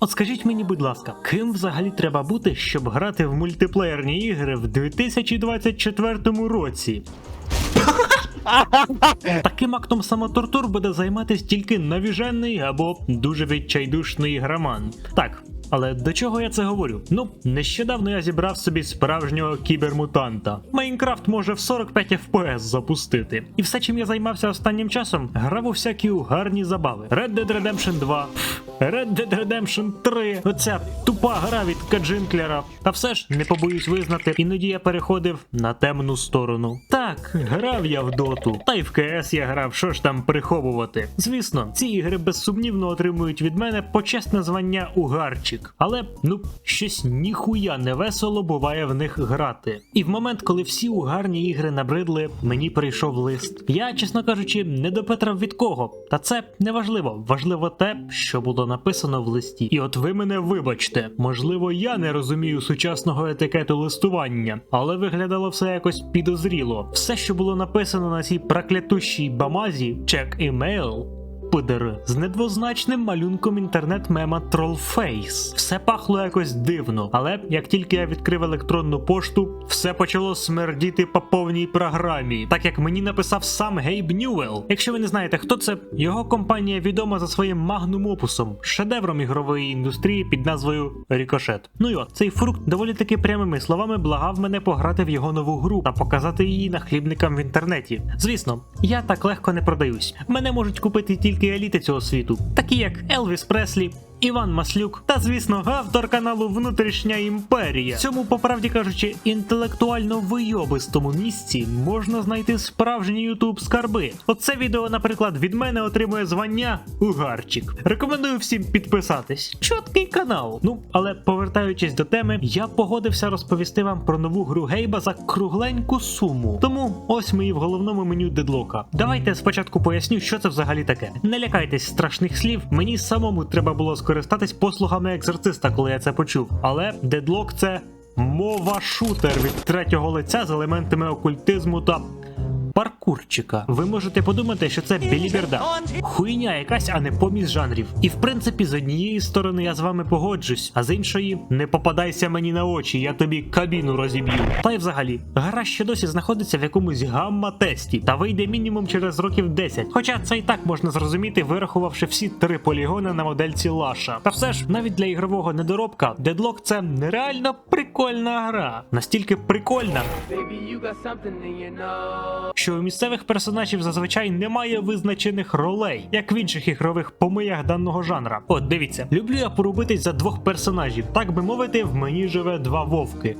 От скажіть мені, будь ласка, ким взагалі треба бути, щоб грати в мультиплеєрні ігри в 2024 році? Таким актом самотортур буде займатися тільки навіжений або дуже відчайдушний ігроман. Так. Але до чого я це говорю? Ну, нещодавно я зібрав собі справжнього кібермутанта. Майнкрафт може в 45 FPS запустити. І все, чим я займався останнім часом, грав у всякі гарні забави. Red Dead Redemption 2, Red Dead Redemption 3, оця тупа гра від Каджинклера. Та все ж не побоюсь визнати, іноді я переходив на темну сторону. Так, грав я в доту, та й в КС я грав, що ж там приховувати. Звісно, ці ігри безсумнівно отримують від мене почесне звання угарчик. Але ну щось ніхуя не весело буває в них грати. І в момент, коли всі угарні ігри набридли, мені прийшов лист. Я, чесно кажучи, не допетрав від кого. Та це не важливо. Важливо те, що було написано в листі. І от ви мене вибачте, можливо, я не розумію сучасного етикету листування, але виглядало все якось підозріло. Все, що було написано на цій проклятущій бамазі, чек імейл. Пидери з недвозначним малюнком інтернет-мема Trollface. Все пахло якось дивно, але як тільки я відкрив електронну пошту, все почало смердіти по повній програмі, так як мені написав сам Гейб Ньюелл. Якщо ви не знаєте, хто це, його компанія відома за своїм магнум опусом, шедевром ігрової індустрії під назвою Рікошет. Ну і от цей фрукт доволі таки прямими словами благав мене пограти в його нову гру та показати її нахлібникам в інтернеті. Звісно, я так легко не продаюсь. Мене можуть купити тільки еліти цього світу, такі як Елвіс Преслі. Іван Маслюк та, звісно, автор каналу Внутрішня імперія. В Цьому, по правді кажучи, інтелектуально вийобистому місці можна знайти справжні ютуб скарби. Оце відео, наприклад, від мене отримує звання Угарчик. Рекомендую всім підписатись. Чоткий канал. Ну, але повертаючись до теми, я погодився розповісти вам про нову гру Гейба за кругленьку суму. Тому ось мої в головному меню дедлока. Давайте спочатку поясню, що це взагалі таке. Не лякайтесь страшних слів, мені самому треба було скористатись послугами екзорциста, коли я це почув. Але дедлок це мова шутер від третього лиця з елементами окультизму та. Паркурчика. Ви можете подумати, що це біліберда. Хуйня якась, а не помість жанрів. І в принципі, з однієї сторони я з вами погоджусь, а з іншої не попадайся мені на очі, я тобі кабіну розіб'ю. Та й взагалі, гра ще досі знаходиться в якомусь гамма-тесті та вийде мінімум через років 10. Хоча це і так можна зрозуміти, вирахувавши всі три полігони на модельці Лаша. Та все ж, навіть для ігрового недоробка, Deadlock це нереально прикольна гра. Настільки прикольна, що у місцевих персонажів зазвичай немає визначених ролей, як в інших ігрових помиях даного жанра. От дивіться, люблю я порубитись за двох персонажів, так би мовити, в мені живе два вовки.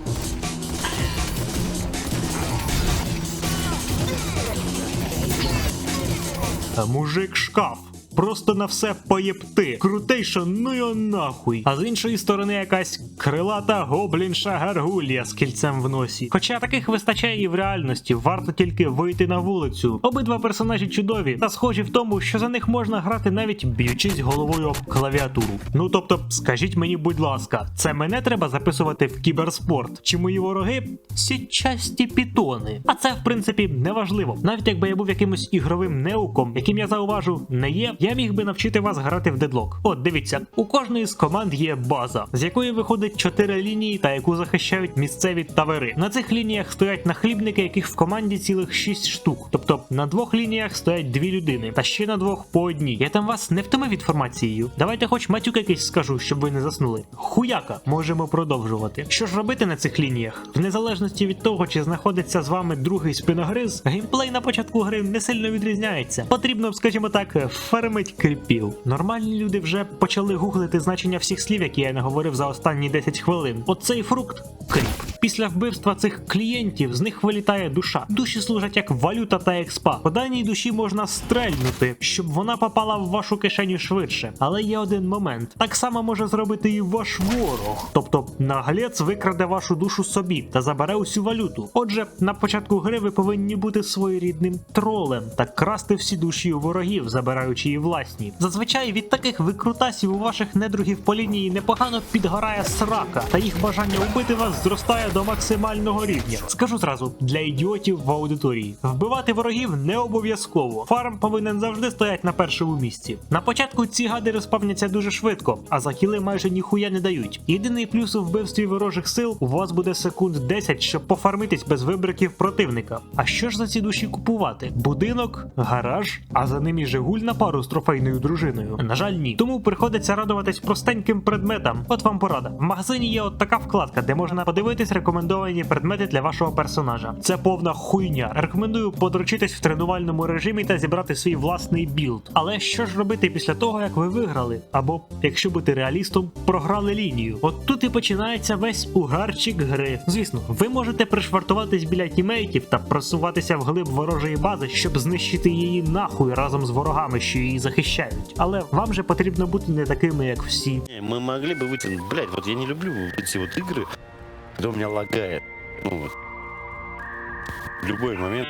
Мужик шкаф. Просто на все поєпти. Крутейша, ну його нахуй. А з іншої сторони якась крилата гоблінша гаргулія з кільцем в носі. Хоча таких вистачає і в реальності, варто тільки вийти на вулицю. Обидва персонажі чудові та схожі в тому, що за них можна грати навіть б'ючись головою об клавіатуру. Ну тобто, скажіть мені, будь ласка, це мене треба записувати в кіберспорт? Чи мої вороги січасті пітони? А це в принципі неважливо. Навіть якби я був якимось ігровим неуком, яким я зауважу, не є, я міг би навчити вас грати в дедлок. От дивіться, у кожної з команд є база, з якої виходить чотири лінії та яку захищають місцеві тавери. На цих лініях стоять нахлібники, яких в команді цілих шість штук. Тобто на двох лініях стоять дві людини, та ще на двох по одній. Я там вас не втомив інформацією. Давайте хоч матюк якийсь скажу, щоб ви не заснули. Хуяка, можемо продовжувати. Що ж робити на цих лініях? В незалежності від того, чи знаходиться з вами другий спиногриз, геймплей на початку гри не сильно відрізняється. Потрібно, скажімо так, фермить кріпів. Нормальні люди вже почали гуглити значення всіх слів, які я наговорив за останні 10 хвилин. Оцей фрукт кріп. Після вбивства цих клієнтів з них вилітає душа. Душі служать як валюта та експа. По даній душі можна стрельнути, щоб вона попала в вашу кишеню швидше. Але є один момент: так само може зробити і ваш ворог. Тобто наглець викраде вашу душу собі та забере усю валюту. Отже, на початку гри ви повинні бути своєрідним тролем та красти всі душі у ворогів, забираючи її власні. Зазвичай від таких викрутасів у ваших недругів по лінії непогано підгорає срака, та їх бажання убити вас зростає до максимального рівня. Скажу зразу, для ідіотів в аудиторії. Вбивати ворогів не обов'язково. Фарм повинен завжди стояти на першому місці. На початку ці гади розпавняться дуже швидко, а за хіли майже ніхуя не дають. Єдиний плюс у вбивстві ворожих сил у вас буде секунд 10, щоб пофармитись без вибриків противника. А що ж за ці душі купувати? Будинок, гараж, а за ним і Жигуль на пару з трофейною дружиною. На жаль, ні. Тому приходиться радуватись простеньким предметам. От вам порада. В магазині є от така вкладка, де можна подивитись рекомендовані предмети для вашого персонажа. Це повна хуйня. Рекомендую подручитись в тренувальному режимі та зібрати свій власний білд. Але що ж робити після того, як ви виграли? Або, якщо бути реалістом, програли лінію. От тут і починається весь угарчик гри. Звісно, ви можете пришвартуватись біля тімейтів та просуватися вглиб ворожої бази, щоб знищити її нахуй разом з ворогами, що її захищають. Але вам же потрібно бути не такими, як всі. Не, Мы могли бы выйти... Блять, вот я не люблю эти вот игры, когда у меня лагает. Ну вот. В любой момент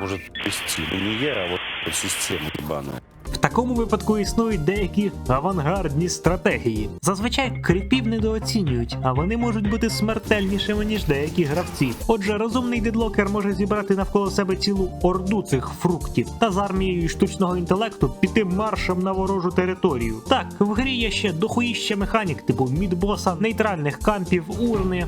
может вести. Ну не я, а вот, вот система ебаная. В такому випадку існують деякі авангардні стратегії. Зазвичай кріпів недооцінюють, а вони можуть бути смертельнішими, ніж деякі гравці. Отже, розумний дедлокер може зібрати навколо себе цілу орду цих фруктів та з армією штучного інтелекту піти маршем на ворожу територію. Так, в грі є ще дохуїще механік, типу мідбоса, нейтральних кампів, урни.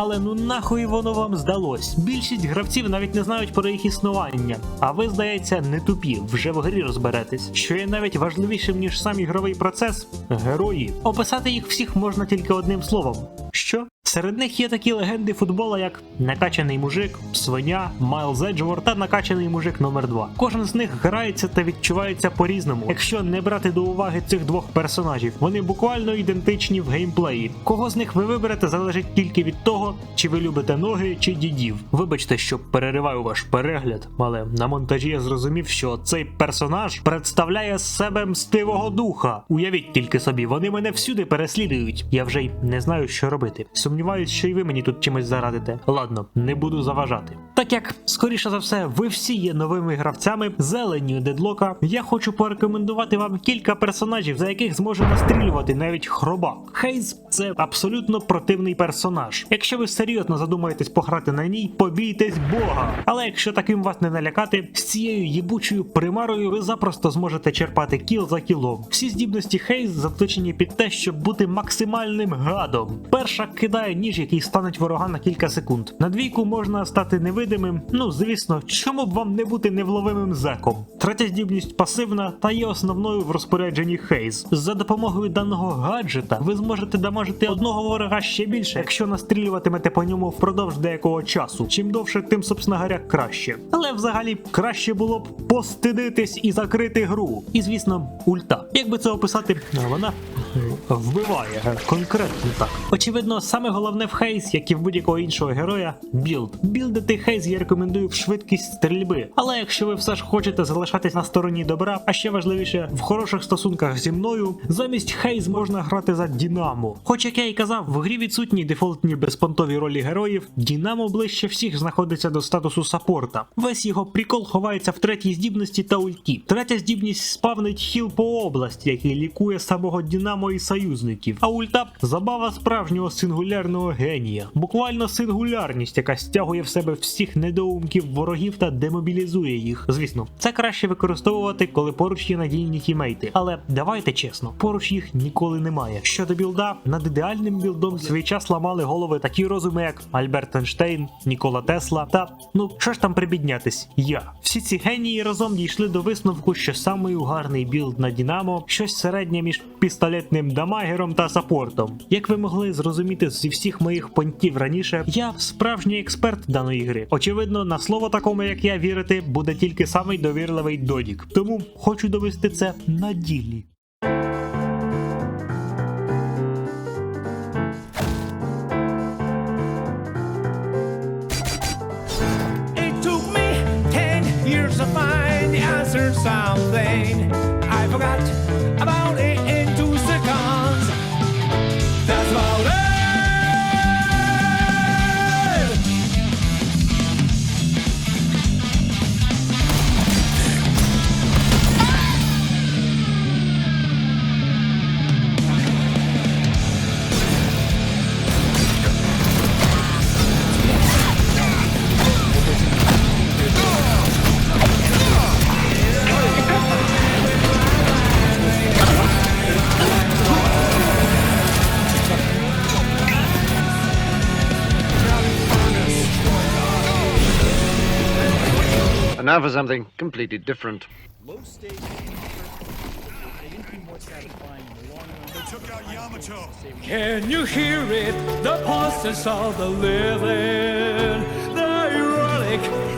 Але ну нахуй воно вам здалось. Більшість гравців навіть не знають про їх існування. А ви, здається, не тупі, вже в грі розберетесь. Що є навіть важливішим, ніж сам ігровий процес герої. Описати їх всіх можна тільки одним словом. Що? Серед них є такі легенди футбола, як накачаний мужик, свиня, Майлз Еджвор та накачаний мужик номер 2 Кожен з них грається та відчувається по-різному, якщо не брати до уваги цих двох персонажів. Вони буквально ідентичні в геймплеї. Кого з них ви виберете, залежить тільки від того, чи ви любите ноги чи дідів. Вибачте, що перериваю ваш перегляд, але на монтажі я зрозумів, що цей персонаж представляє себе мстивого духа. Уявіть тільки собі, вони мене всюди переслідують. Я вже й не знаю, що робити. Сумніваюсь, що і ви мені тут чимось зарадите. Ладно, не буду заважати. Так як, скоріше за все, ви всі є новими гравцями зеленню дедлока, я хочу порекомендувати вам кілька персонажів, за яких зможе настрілювати навіть хробак. Хейз це абсолютно противний персонаж. Якщо ви серйозно задумаєтесь пограти на ній, побійтесь Бога. Але якщо таким вас не налякати, з цією їбучою примарою ви запросто зможете черпати кіл за кілом. Всі здібності Хейз заточені під те, щоб бути максимальним гадом. Перша кидає ніж, який стануть ворога на кілька секунд. На двійку можна стати невидимим. Ну, звісно, чому б вам не бути невловимим зеком? Третя здібність пасивна та є основною в розпорядженні Хейз. За допомогою даного гаджета ви зможете дамажити одного ворога ще більше, якщо настрілюватимете по ньому впродовж деякого часу. Чим довше, тим собственно говоря, краще. Але взагалі краще було б постидитись і закрити гру. І звісно, ульта. Як би це описати, вона вбиває конкретно так. Очевидно, саме головне в Хейз, як і в будь-якого іншого героя, білд. Білдити Хейз я рекомендую в швидкість стрільби. Але якщо ви все ж хочете залишатись на стороні добра, а ще важливіше в хороших стосунках зі мною, замість Хейз можна грати за Дінамо. Хоч як я і казав, в грі відсутні дефолтні безпонтові ролі героїв, Дінамо ближче всіх знаходиться до статусу саппорта. Весь його прикол ховається в третій здібності та ульті. Третя здібність спавнить хіл по області, який лікує самого Дінамо і союзників. А ульта забава справжнього сингулярного генія. Буквально сингулярність, яка стягує в себе всіх недоумків ворогів та демобілізує їх. Звісно, це краще використовувати, коли поруч є надійні тімейти. Але давайте чесно, поруч їх ніколи немає. Щодо білда, над ідеальним білдом свій час ламали голови такі розуми, як Альберт Ейнштейн, Нікола Тесла та ну що ж там прибіднятись? Я. Всі ці генії разом дійшли до висновку, що самий угарний білд на Дінамо щось середнє між пістолетним дамагером та саппортом. Як ви могли зрозуміти зі всіх моїх понтів раніше, я справжній експерт даної гри. Очевидно, на слово такому, як я вірити, буде тільки самий довірливий додік. Тому хочу довести це на ділі. It took me 10 years to find the answer something now for something completely different. Low stakes, they didn't be more satisfying in the long run. They took out Yamato. Can you hear it? The pulses of the living. The ironic